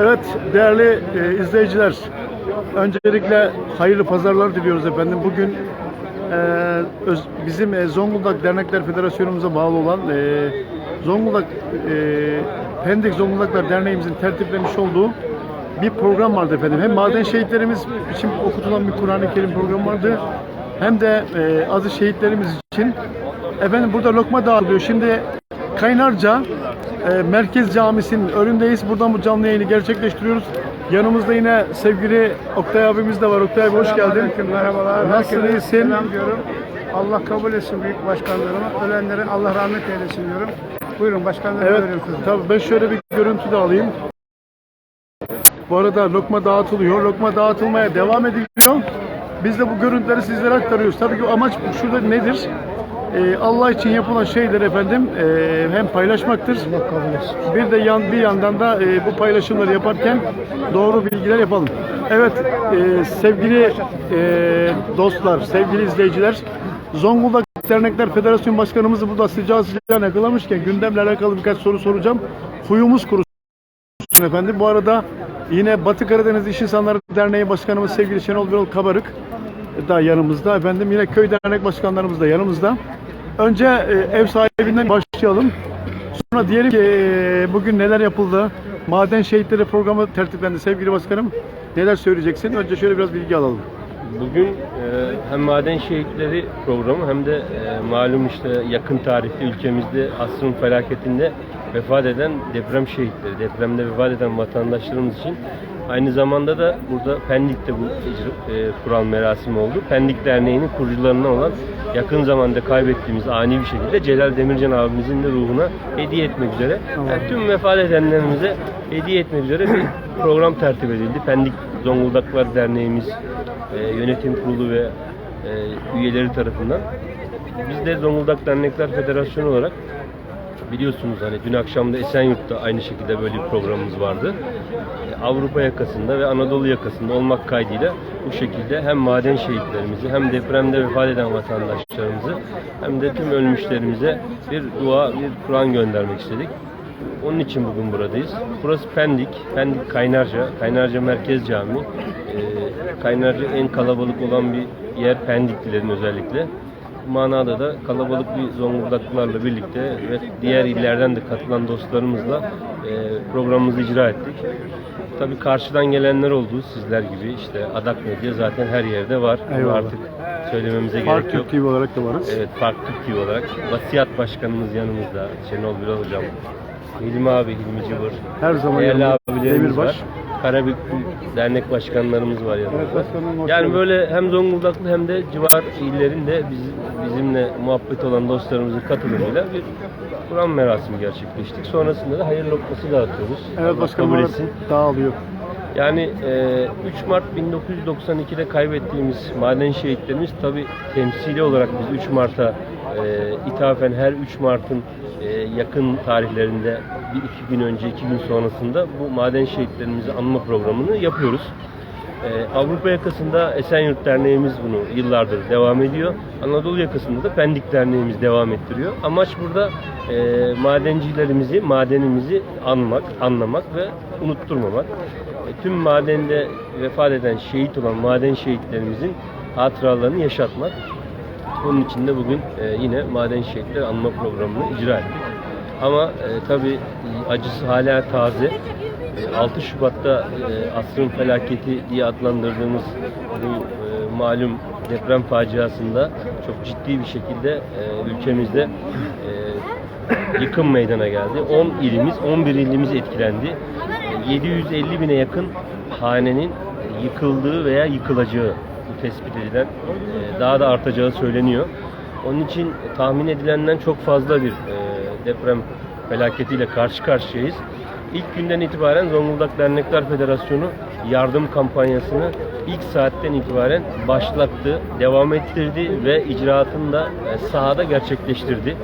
Evet değerli e, izleyiciler. Öncelikle hayırlı pazarlar diliyoruz efendim. Bugün e, öz- bizim e, Zonguldak Dernekler Federasyonumuza bağlı olan e, Zonguldak e, Pendik Zonguldaklar Derneğimizin tertiplemiş olduğu bir program vardı efendim. Hem maden şehitlerimiz için okutulan bir Kur'an-ı Kerim programı vardı. Hem de e, aziz şehitlerimiz için. Efendim burada lokma dağılıyor. Şimdi Kaynarca e, Merkez Camisi'nin önündeyiz. Buradan bu canlı yayını gerçekleştiriyoruz. Yanımızda yine sevgili Oktay abimiz de var. Oktay abi hoş geldin. Merhabalar. Nasılsın, iyisin? Selam diyorum. Allah kabul etsin büyük başkanlarıma. Ölenlere Allah rahmet eylesin diyorum. Buyurun başkanlarım Evet, tabii ben şöyle bir görüntü de alayım. Bu arada lokma dağıtılıyor. Lokma dağıtılmaya devam ediliyor. Biz de bu görüntüleri sizlere aktarıyoruz. Tabii ki amaç şurada nedir? Ee, Allah için yapılan şeyler efendim e, hem paylaşmaktır. Bir de yan bir yandan da e, bu paylaşımları yaparken doğru bilgiler yapalım. Evet e, sevgili e, dostlar, sevgili izleyiciler, Zonguldak Dernekler Federasyon Başkanımızı burada sıcağı sıcağına yakalamışken gündemle alakalı birkaç soru soracağım. Huyumuz kurusun efendim. Bu arada yine Batı Karadeniz İş İnsanları Derneği Başkanımız sevgili Şenol Birol Kabarık da yanımızda. Efendim yine köy dernek başkanlarımız da yanımızda. Önce e, ev sahibinden başlayalım. Sonra diyelim ki e, bugün neler yapıldı? Maden Şehitleri programı tertiplendi sevgili başkanım. Neler söyleyeceksin? Önce şöyle biraz bilgi alalım. Bugün e, hem maden şehitleri programı hem de malum işte yakın tarihte ülkemizde asrın felaketinde vefat eden deprem şehitleri, depremde vefat eden vatandaşlarımız için aynı zamanda da burada Pendik'te bu e, kural merasimi oldu. Pendik Derneği'nin kurucularından olan yakın zamanda kaybettiğimiz ani bir şekilde Celal Demircan abimizin de ruhuna hediye etmek üzere yani tüm vefat edenlerimize hediye etmek üzere bir program tertip edildi. Pendik Zonguldaklar Derneğimiz e, yönetim kurulu ve e, üyeleri tarafından. Biz de Zonguldak Dernekler Federasyonu olarak biliyorsunuz hani dün akşam da Esenyurt'ta aynı şekilde böyle bir programımız vardı. Avrupa yakasında ve Anadolu yakasında olmak kaydıyla bu şekilde hem maden şehitlerimizi hem depremde vefat eden vatandaşlarımızı hem de tüm ölmüşlerimize bir dua, bir Kur'an göndermek istedik. Onun için bugün buradayız. Burası Pendik, Pendik Kaynarca, Kaynarca Merkez Camii. Ee, Kaynarca en kalabalık olan bir yer Pendiklilerin özellikle. Manada da kalabalık bir Zonguldaklılarla birlikte ve diğer illerden de katılan dostlarımızla e, programımızı icra ettik. Tabii karşıdan gelenler oldu sizler gibi işte Adak Medya zaten her yerde var. Bunu Eyvallah. artık söylememize Fark gerek yok. Türk TV olarak da varız. Evet, Farklı TV olarak. Vasiyat Başkanımız yanımızda. Şenol Birol Hocam. Hilmi abi, Hilmi Cıvır. Her zaman Değerli abilerimiz Demirbaş. var. Karabük dernek başkanlarımız var yanımızda. Evet, başkanım, yani böyle hem Zonguldaklı hem de civar illerinde biz, bizimle muhabbet olan dostlarımızın katılımıyla bir Kur'an merasimi gerçekleştik. Sonrasında da hayır lokması dağıtıyoruz. Evet Allah başkanım kabul etsin. dağılıyor. Yani e, 3 Mart 1992'de kaybettiğimiz maden şehitlerimiz tabi temsili olarak biz 3 Mart'a e, ithafen her 3 Mart'ın yakın tarihlerinde bir iki gün önce, iki gün sonrasında bu maden şehitlerimizi anma programını yapıyoruz. E, Avrupa yakasında Esenyurt Derneğimiz bunu yıllardır devam ediyor. Anadolu yakasında da Pendik Derneğimiz devam ettiriyor. Amaç burada e, madencilerimizi, madenimizi anmak, anlamak ve unutturmamak. E, tüm madende vefat eden, şehit olan maden şehitlerimizin hatıralarını yaşatmak. Onun için de bugün e, yine Maden Şehitler Anma Programı'nı icra ettik. Ama e, tabii acısı hala taze. E, 6 Şubat'ta e, asrın felaketi diye adlandırdığımız bu e, malum deprem faciasında çok ciddi bir şekilde e, ülkemizde e, yıkım meydana geldi. 10 ilimiz, 11 ilimiz etkilendi. E, 750 bine yakın hanenin yıkıldığı veya yıkılacağı tespit edilen e, daha da artacağı söyleniyor. Onun için tahmin edilenden çok fazla bir e, deprem felaketiyle karşı karşıyayız. İlk günden itibaren Zonguldak Dernekler Federasyonu yardım kampanyasını ilk saatten itibaren başlattı, devam ettirdi ve icraatını da e, sahada gerçekleştirdi.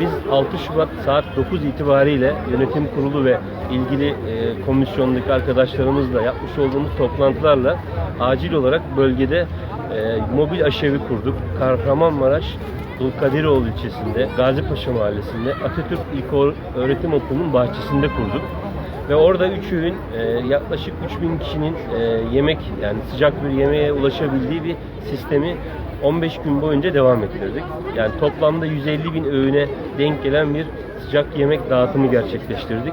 Biz 6 Şubat saat 9 itibariyle yönetim kurulu ve ilgili e, komisyondaki arkadaşlarımızla yapmış olduğumuz toplantılarla acil olarak bölgede e, mobil aşevi kurduk. Kahramanmaraş Dulkadiroğlu ilçesinde, Gazipaşa mahallesinde Atatürk İlköğretim Okulu'nun bahçesinde kurduk. Ve orada üç öğün e, yaklaşık 3000 kişinin e, yemek yani sıcak bir yemeğe ulaşabildiği bir sistemi 15 gün boyunca devam ettirdik. Yani toplamda 150 bin öğüne denk gelen bir sıcak yemek dağıtımı gerçekleştirdik.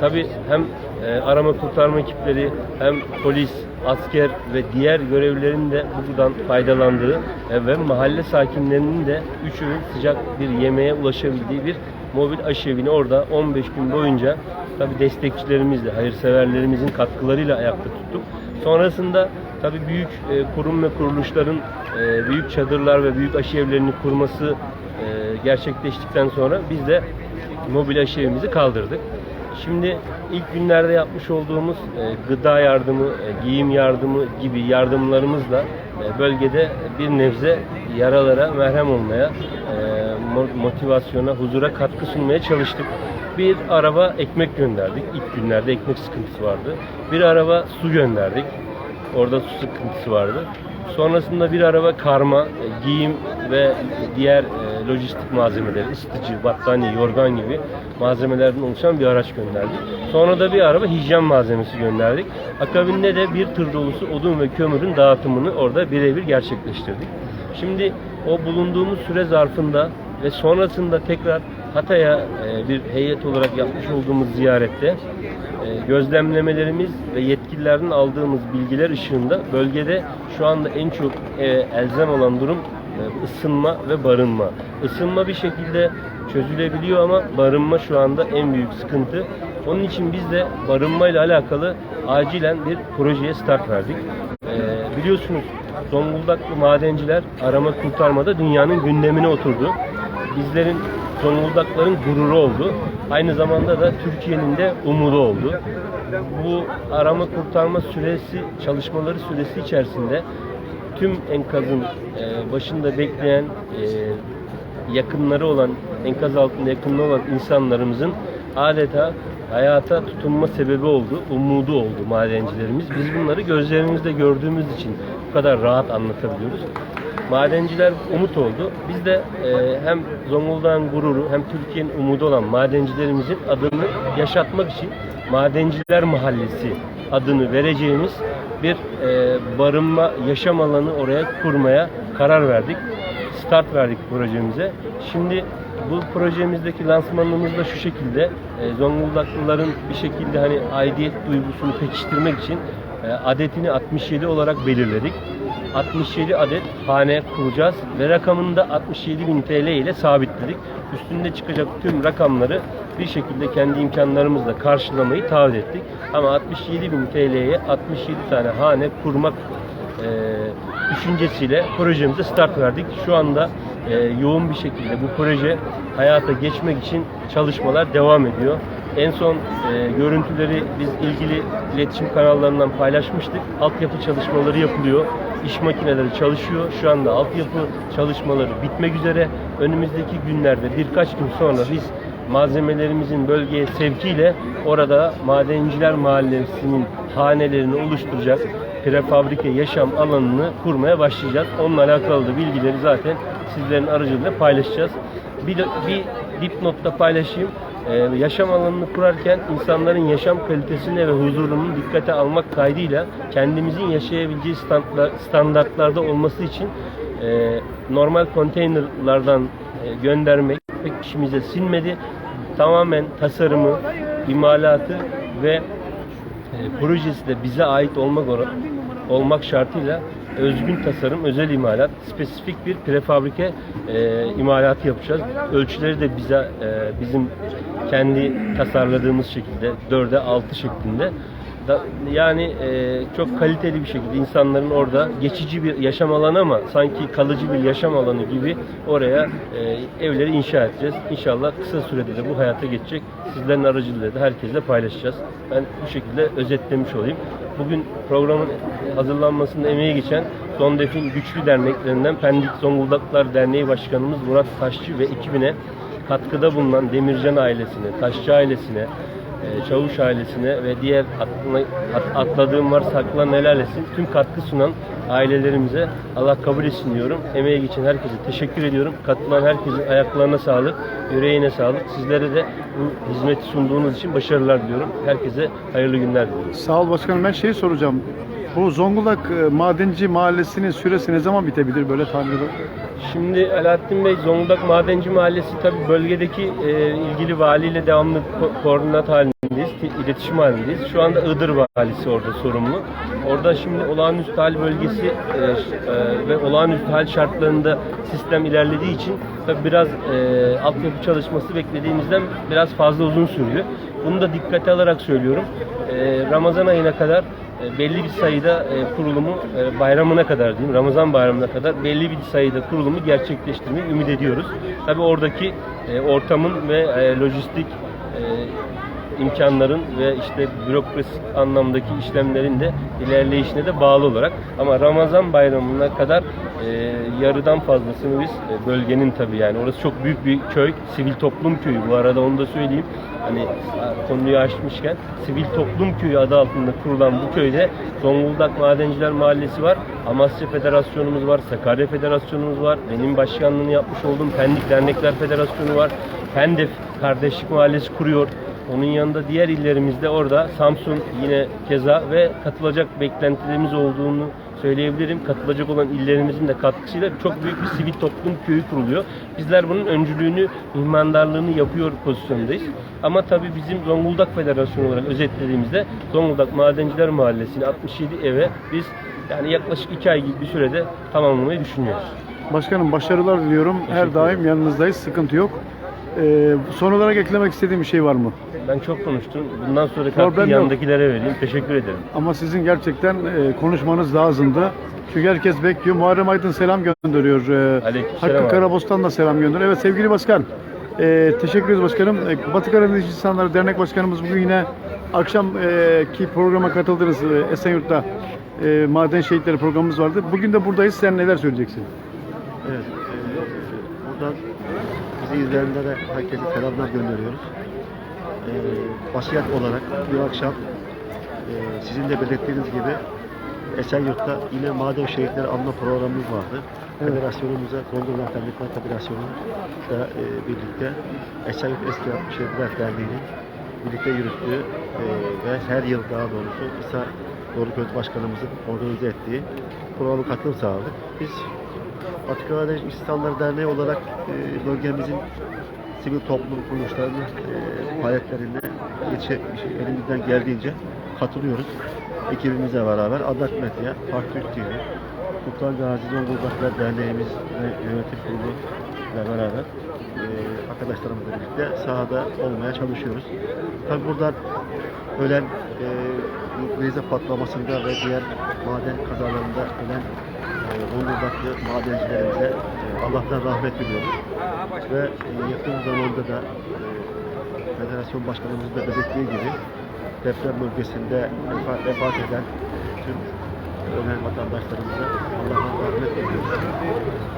Tabii hem e, arama kurtarma ekipleri hem polis, asker ve diğer görevlilerin de buradan faydalandığı e, ve mahalle sakinlerinin de üç öğün sıcak bir yemeğe ulaşabildiği bir mobil aşevini orada 15 gün boyunca tabii destekçilerimizle, hayırseverlerimizin katkılarıyla ayakta tuttuk. Sonrasında tabii büyük e, kurum ve kuruluşların e, büyük çadırlar ve büyük aşevlerini kurması e, gerçekleştikten sonra biz de mobil aşevimizi kaldırdık. Şimdi ilk günlerde yapmış olduğumuz e, gıda yardımı, e, giyim yardımı gibi yardımlarımızla e, bölgede bir nebze yaralara merhem olmaya, mo- motivasyona, huzura katkı sunmaya çalıştık. Bir araba ekmek gönderdik. İlk günlerde ekmek sıkıntısı vardı. Bir araba su gönderdik. Orada su sıkıntısı vardı. Sonrasında bir araba karma, giyim ve diğer e, lojistik malzemeleri, ısıtıcı, battaniye, yorgan gibi malzemelerden oluşan bir araç gönderdik. Sonra da bir araba hijyen malzemesi gönderdik. Akabinde de bir tır dolusu odun ve kömürün dağıtımını orada birebir gerçekleştirdik. Şimdi o bulunduğumuz süre zarfında ve sonrasında tekrar Hatay'a e, bir heyet olarak yapmış olduğumuz ziyarette e, gözlemlemelerimiz ve yetkililerden aldığımız bilgiler ışığında bölgede şu anda en çok e, elzem olan durum e, ısınma ve barınma. Isınma bir şekilde çözülebiliyor ama barınma şu anda en büyük sıkıntı. Onun için biz de barınma ile alakalı acilen bir projeye start verdik. E, biliyorsunuz Zonguldaklı madenciler arama kurtarmada dünyanın gündemine oturdu. Bizlerin Zonguldakların gururu oldu. Aynı zamanda da Türkiye'nin de umudu oldu. Bu arama kurtarma süresi, çalışmaları süresi içerisinde tüm enkazın e, başında bekleyen e, yakınları olan, enkaz altında yakınlı olan insanlarımızın adeta hayata tutunma sebebi oldu, umudu oldu madencilerimiz. Biz bunları gözlerimizde gördüğümüz için bu kadar rahat anlatabiliyoruz. Madenciler umut oldu. Biz de e, hem Zonguldak'ın gururu hem Türkiye'nin umudu olan madencilerimizin adını yaşatmak için Madenciler Mahallesi adını vereceğimiz bir e, barınma yaşam alanı oraya kurmaya karar verdik. Start verdik projemize. Şimdi bu projemizdeki lansmanımız da şu şekilde e, Zonguldaklıların bir şekilde hani aidiyet duygusunu pekiştirmek için e, adetini 67 olarak belirledik. 67 adet hane kuracağız ve rakamını da 67 bin TL ile sabitledik. Üstünde çıkacak tüm rakamları bir şekilde kendi imkanlarımızla karşılamayı taahhüt ettik. Ama 67 bin TL'ye 67 tane hane kurmak e, düşüncesiyle projemize start verdik. Şu anda e, yoğun bir şekilde bu proje hayata geçmek için çalışmalar devam ediyor. En son e, görüntüleri biz ilgili iletişim kanallarından paylaşmıştık. Altyapı çalışmaları yapılıyor. İş makineleri çalışıyor. Şu anda altyapı çalışmaları bitmek üzere. Önümüzdeki günlerde birkaç gün sonra biz malzemelerimizin bölgeye sevkiyle orada Madenciler Mahallesi'nin hanelerini oluşturacak prefabrike yaşam alanını kurmaya başlayacağız. Onunla alakalı da bilgileri zaten sizlerin aracılığıyla paylaşacağız. Bir, de, bir dipnotta paylaşayım. Ee, yaşam alanını kurarken insanların yaşam kalitesine ve huzurunu dikkate almak kaydıyla kendimizin yaşayabileceği standartlarda olması için e, normal konteynerlardan e, göndermek pek işimize sinmedi. Tamamen tasarımı, imalatı ve e, projesi de bize ait olmak olmak şartıyla özgün tasarım, özel imalat, spesifik bir prefabrike e, imalatı yapacağız. Ölçüleri de bize e, bizim kendi tasarladığımız şekilde 4'e 6 şeklinde da, yani e, çok kaliteli bir şekilde insanların orada geçici bir yaşam alanı ama sanki kalıcı bir yaşam alanı gibi oraya e, evleri inşa edeceğiz. İnşallah kısa sürede de bu hayata geçecek. Sizlerin aracılığıyla da herkesle paylaşacağız. Ben bu şekilde özetlemiş olayım. Bugün programın hazırlanmasında emeği geçen Zondef'in güçlü derneklerinden Pendik Zonguldaklar Derneği Başkanımız Murat Taşçı ve ekibine katkıda bulunan Demircan ailesine, Taşçı ailesine, Çavuş ailesine ve diğer atladığım varsa aklına helal etsin. Tüm katkı sunan ailelerimize Allah kabul etsin diyorum. Emeğe geçen herkese teşekkür ediyorum. Katılan herkesin ayaklarına sağlık, yüreğine sağlık. Sizlere de bu hizmeti sunduğunuz için başarılar diliyorum. Herkese hayırlı günler diliyorum. Sağ ol başkanım. Ben şey soracağım. Bu Zonguldak e, Madenci Mahallesi'nin süresi ne zaman bitebilir böyle ediyorum? Şimdi Alaaddin Bey Zonguldak Madenci Mahallesi tabi bölgedeki e, ilgili valiyle devamlı ko- koordinat halindeyiz, ti- iletişim halindeyiz. Şu anda Iğdır valisi orada sorumlu. Orada şimdi olağanüstü hal bölgesi e, e, ve olağanüstü hal şartlarında sistem ilerlediği için tabi biraz e, altyapı çalışması beklediğimizden biraz fazla uzun sürdü. Bunu da dikkate alarak söylüyorum. E, Ramazan ayına kadar belli bir sayıda e, kurulumu e, bayramına kadar diyeyim Ramazan bayramına kadar belli bir sayıda kurulumu gerçekleştirmeyi ümit ediyoruz. Tabi oradaki e, ortamın ve e, lojistik e, imkanların ve işte bürokrasi anlamdaki işlemlerin de ilerleyişine de bağlı olarak ama Ramazan bayramına kadar e, yarıdan fazlasını biz e, bölgenin tabii yani orası çok büyük bir köy, sivil toplum köyü bu arada onu da söyleyeyim. Hani konuyu açmışken sivil toplum köyü adı altında kurulan bu köyde Zonguldak Madenciler Mahallesi var, Amasya Federasyonumuz var, Sakarya Federasyonumuz var, benim başkanlığını yapmış olduğum Pendik Dernekler Federasyonu var, Pendef Kardeşlik Mahallesi kuruyor. Onun yanında diğer illerimizde orada Samsun yine keza ve katılacak beklentilerimiz olduğunu söyleyebilirim. Katılacak olan illerimizin de katkısıyla çok büyük bir sivil toplum köyü kuruluyor. Bizler bunun öncülüğünü, mihmandarlığını yapıyor pozisyondayız. Ama tabii bizim Zonguldak Federasyonu olarak özetlediğimizde Zonguldak Madenciler Mahallesi'ni 67 eve biz yani yaklaşık 2 ay gibi bir sürede tamamlamayı düşünüyoruz. Başkanım başarılar diliyorum. Her daim yanınızdayız. Sıkıntı yok. Ee, son olarak eklemek istediğim bir şey var mı? Ben çok konuştum. Bundan sonra Problem katkıyı yok. yanındakilere vereyim. Teşekkür ederim. Ama sizin gerçekten e, konuşmanız lazımdı. Çünkü herkes bekliyor. Muharrem Aydın selam gönderiyor. E, Aleykümselam Hakkı abi. Karabostan da selam gönderiyor. Evet sevgili başkan. e, teşekkür ederiz başkanım. E, Batı Karadeniz İnsanları Dernek Başkanımız bugün yine akşamki programa katıldınız e, Esenyurt'ta. E, Maden Şehitleri programımız vardı. Bugün de buradayız. Sen neler söyleyeceksin? Evet, e, buradan bizi izleyenlere herkese selamlar gönderiyoruz. E, vasiyet olarak bir akşam e, sizin de belirttiğiniz gibi Esenyurt'ta yine maden şehitleri anma programımız vardı. Evet. Federasyonumuza, Zonguldak Dernekler Federasyonu'yla e, birlikte Esenyurt Eski 67'ler Derneği'nin birlikte yürüttüğü e, ve her yıl daha doğrusu İsa Doğru Göz Başkanımızın organize ettiği programa katılım sağladık. Biz Batı Karadeniz İnsanları Derneği olarak e, bölgemizin sivil toplum kuruluşlarının e, faaliyetlerine yetişe, elimizden geldiğince katılıyoruz. Ekibimizle beraber Adak Medya, Fark Türk TV, Sultan Gazi Zonguldaklar Derneğimiz ve yönetim kurulu ile beraber e, arkadaşlarımızla birlikte sahada olmaya çalışıyoruz. Tabi buradan ölen e, Rize patlamasında ve diğer maden kazalarında ölen Zonguldaklı madencilerimize e, Allah'tan rahmet diliyoruz. Ve e, yakın zamanda da e, Federasyon Başkanımızın da belirttiği gibi deprem bölgesinde vefat, eden tüm ölen vatandaşlarımıza Allah'tan rahmet diliyoruz.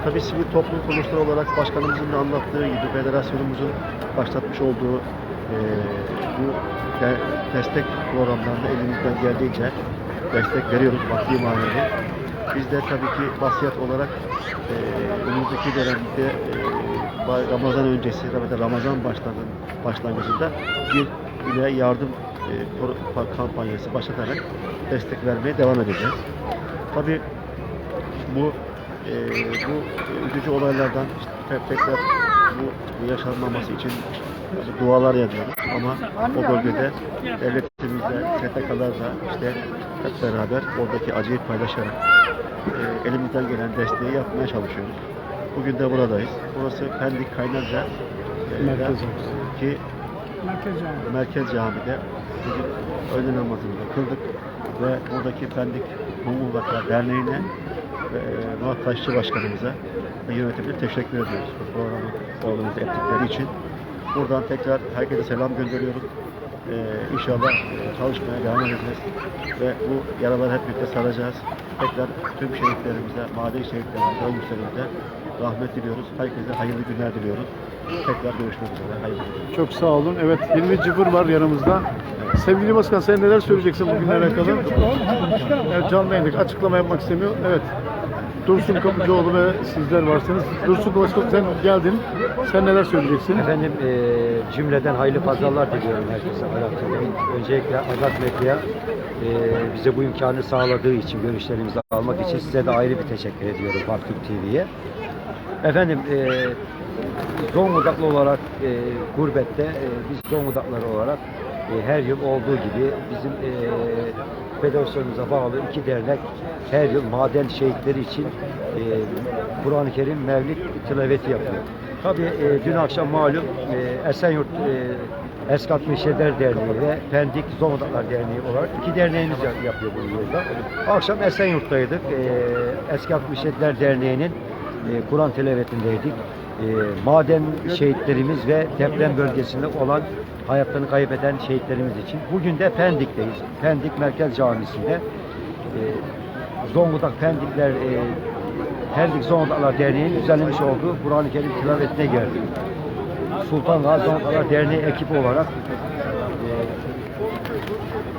Tabii sivil toplum kuruluşları olarak başkanımızın da anlattığı gibi federasyonumuzun başlatmış olduğu e, bu de- destek programlarında elimizden geldiğince destek veriyoruz maddi manevi. Biz de tabii ki vasiyet olarak e, önümüzdeki dönemde e, Ramazan öncesi Ramazan başlangıcında bir ile yardım e, kampanyası başlatarak destek vermeye devam edeceğiz. Tabii bu e, bu üzücü olaylardan işte tek- tekrar bu yaşanmaması için dualar yapıyoruz ama o bölgede devletimizle, STK'larla işte hep beraber oradaki acıyı paylaşarak e, elimizden gelen desteği yapmaya çalışıyoruz. Bugün de buradayız. Burası Pendik Kaynarca e, Merkez ki Merkez Cami'de bugün öğle namazımızı kıldık ve buradaki Pendik Zonguldaklar Derneği'ne ve e, Murat Taşçı Başkanımıza ve yönetimine teşekkür ediyoruz bu programı organize ettikleri için. Buradan tekrar herkese selam gönderiyoruz. Ee, inşallah e, çalışmaya devam edeceğiz ve bu yaraları hep birlikte saracağız. Tekrar tüm şehitlerimize, maden şehitlerimize, ölmüşlerimize rahmet diliyoruz. Herkese hayırlı günler diliyoruz. Tekrar görüşmek üzere. Hayırlı günler. Çok sağ olun. Evet Hilmi Cıbır var yanımızda. Sevgili Başkan sen neler söyleyeceksin bugünle alakalı? Evet, canlı yayınlık açıklama yapmak istemiyor. Evet. Dursun Kapıcıoğlu ve sizler varsınız. Dursun Başkan sen geldin. Sen neler söyleyeceksin? Efendim e, cümleden hayırlı pazarlar diliyorum herkese. Öncelikle Azat Medya'ya e, bize bu imkanı sağladığı için, görüşlerimizi almak için size de ayrı bir teşekkür ediyorum Parktürk TV'ye. Efendim e, Zonguldaklı olarak e, gurbette e, biz Zonguldaklılar olarak e, her yıl olduğu gibi bizim e, federasyonumuza bağlı iki dernek her yıl maden şehitleri için e, Kur'an-ı Kerim Mevlid tilaveti yapıyor. Tabii e, dün akşam malum e, Esenyurt e, Eskat Meşeder Derneği ve Pendik Zonguldaklar Derneği olarak iki derneğimiz yap- yapıyor bu yılda. Akşam Esenyurt'taydık. E, Eskat Meşeder Derneği'nin e, Kur'an tilavetindeydik. E, maden şehitlerimiz ve deprem bölgesinde olan hayatlarını kaybeden şehitlerimiz için. Bugün de Pendik'teyiz. Pendik Merkez Camisi'nde e, Zonguldak Pendikler e, Pendik Zonguldaklar Derneği'nin düzenlemiş olduğu Kur'an-ı Kerim tilavetine geldik. Sultan Gazi Zonguldaklar Derneği ekibi olarak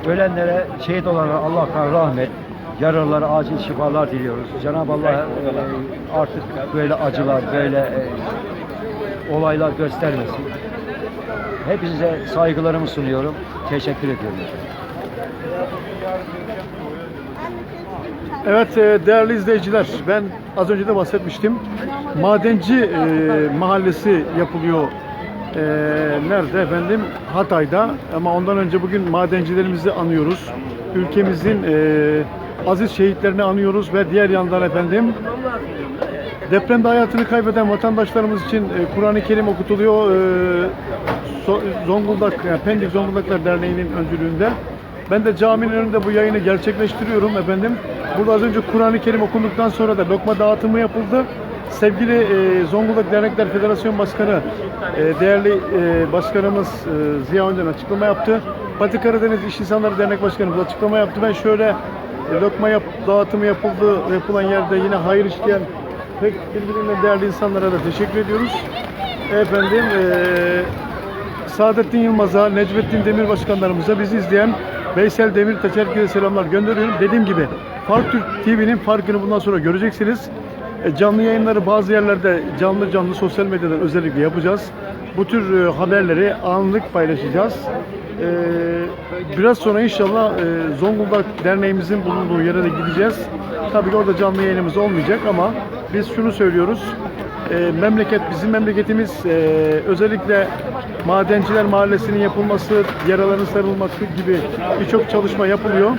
e, ölenlere, şehit olanlara Allah'tan rahmet, yaralılara acil şifalar diliyoruz. Cenab-ı Allah e, artık böyle acılar, böyle e, olaylar göstermesin. Hepinize saygılarımı sunuyorum. Teşekkür ediyorum. Evet e, değerli izleyiciler ben az önce de bahsetmiştim. Madenci e, mahallesi yapılıyor. E, nerede efendim? Hatay'da ama ondan önce bugün madencilerimizi anıyoruz. Ülkemizin e, aziz şehitlerini anıyoruz ve diğer yandan efendim depremde hayatını kaybeden vatandaşlarımız için e, Kur'an-ı Kerim okutuluyor. E, Zonguldak, yani Pendik Zonguldaklar Derneği'nin öncülüğünde. Ben de caminin önünde bu yayını gerçekleştiriyorum efendim. Burada az önce Kur'an-ı Kerim okunduktan sonra da lokma dağıtımı yapıldı. Sevgili e, Zonguldak Dernekler Federasyon Başkanı, e, değerli e, başkanımız e, Ziya Önden açıklama yaptı. Batı Karadeniz İş İnsanları Dernek Başkanımız açıklama yaptı. Ben şöyle e, lokma yap, dağıtımı yapıldı, yapılan yerde yine hayır işleyen pek birbirinden değerli insanlara da teşekkür ediyoruz. Efendim eee Saadettin Yılmaz'a, Necmettin Demir başkanlarımıza, bizi izleyen Veysel Demirtaş herkese selamlar gönderiyorum. Dediğim gibi Fark Türk TV'nin farkını bundan sonra göreceksiniz. E, Canlı yayınları bazı yerlerde canlı canlı sosyal medyada özellikle yapacağız. Bu tür e, haberleri anlık paylaşacağız. E, biraz sonra inşallah e, Zonguldak Derneğimizin bulunduğu yere de gideceğiz. Tabii ki orada canlı yayınımız olmayacak ama biz şunu söylüyoruz. Memleket bizim memleketimiz özellikle Madenciler Mahallesi'nin yapılması, yaraların sarılması gibi birçok çalışma yapılıyor.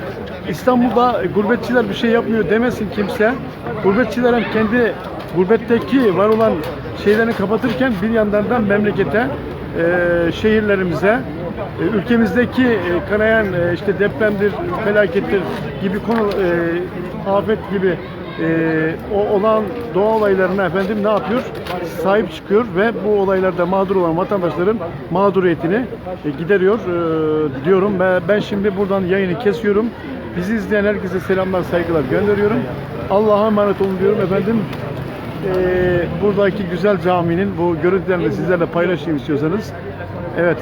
İstanbul'da gurbetçiler bir şey yapmıyor demesin kimse. Gurbetçiler hem kendi gurbetteki var olan şeylerini kapatırken bir yandan da memlekete, e, şehirlerimize, e, ülkemizdeki e, kanayan e, işte depremdir, felakettir gibi konu e, afet gibi e, o olan doğa olaylarına efendim ne yapıyor? Sahip çıkıyor ve bu olaylarda mağdur olan vatandaşların mağduriyetini e, gideriyor e, diyorum. Ben, ben şimdi buradan yayını kesiyorum. Bizi izleyen herkese selamlar, saygılar gönderiyorum. Allah'a emanet olun diyorum efendim. E, buradaki güzel caminin bu görüntülerini sizlerle paylaşayım istiyorsanız. Evet.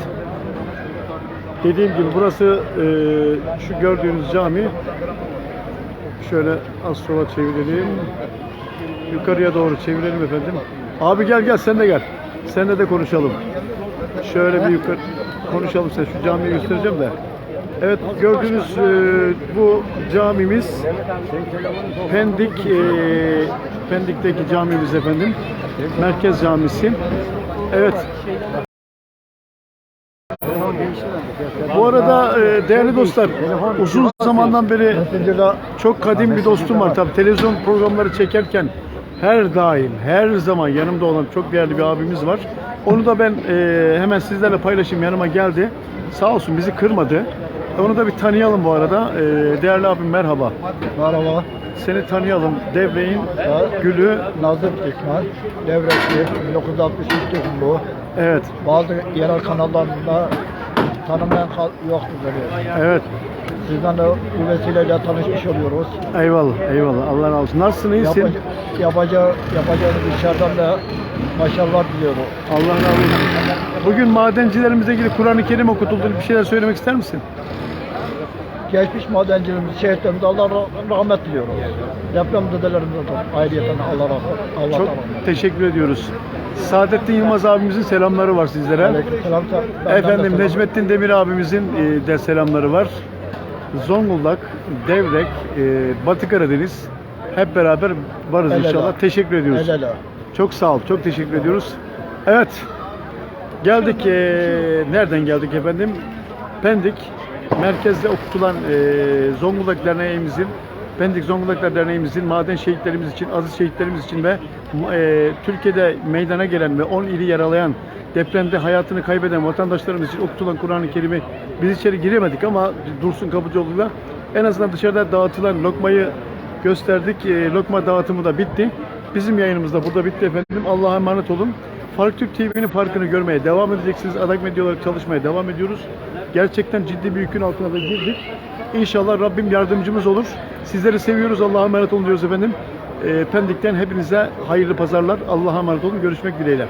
Dediğim gibi burası e, şu gördüğünüz cami Şöyle az sola çevirelim. Yukarıya doğru çevirelim efendim. Abi gel gel sen de gel. Seninle de konuşalım. Şöyle bir yukarı konuşalım sen şu camiyi göstereceğim de. Evet gördüğünüz e, bu camimiz Pendik e, Pendik'teki camimiz efendim. Merkez Camisi. Evet. Bu arada e, değerli dostlar uzun zamandan beri çok kadim bir dostum var. Tabii televizyon programları çekerken her daim, her zaman yanımda olan çok değerli bir abimiz var. Onu da ben e, hemen sizlerle paylaşayım. Yanıma geldi. Sağ olsun bizi kırmadı. Onu da bir tanıyalım bu arada. E, değerli abim merhaba. Merhaba. Seni tanıyalım. Devreğin gülü. Nazım Tekman. Devrekli. 1963 doğumlu. Evet. Bazı yerel kanallarında tanımayan kal- yoktur böyle. Evet. Sizden de bu vesileyle tanışmış oluyoruz. Eyvallah, eyvallah. Allah razı olsun. Nasılsın, iyisin? Yapaca, yapacağı, yapacağınız işlerden de başarılar diliyorum. Allah razı olsun. Bugün madencilerimizle ilgili Kur'an-ı Kerim okutuldu. Bir şeyler söylemek ister misin? Geçmiş madencilerimiz, şehitlerimize Allah ra- rahmet diliyorum. Depremzedelerimize de ayrıyeten Allah rahmet. Allah Çok rahmet. teşekkür ediyoruz. Saadettin Yılmaz abimizin selamları var sizlere. Aleykümselam. De Efendim selam. Necmettin Demir abimizin e, de selamları var. Zonguldak, Devrek, e, Batı Karadeniz hep beraber varız El ele. inşallah. Teşekkür ediyoruz. El ele. Çok sağ ol, çok teşekkür ediyoruz. Evet, geldik. e, nereden geldik efendim? Pendik, merkezde okutulan e, Zonguldak Derneğimizin, Pendik Zonguldaklar Derneğimizin maden şehitlerimiz için, aziz şehitlerimiz için ve e, Türkiye'de meydana gelen ve 10 ili yaralayan depremde hayatını kaybeden vatandaşlarımız için okutulan Kur'an-ı Kerim'i biz içeri giremedik ama Dursun Kapıcıoğlu'yla en azından dışarıda dağıtılan lokmayı gösterdik. E, lokma dağıtımı da bitti. Bizim yayınımız da burada bitti efendim. Allah'a emanet olun. Fark Türk TV'nin farkını görmeye devam edeceksiniz. Adak Medya olarak çalışmaya devam ediyoruz. Gerçekten ciddi bir yükün altına da girdik. İnşallah Rabbim yardımcımız olur. Sizleri seviyoruz. Allah'a emanet olun diyoruz efendim. E, Pendik'ten hepinize hayırlı pazarlar. Allah'a emanet olun. Görüşmek dileğiyle.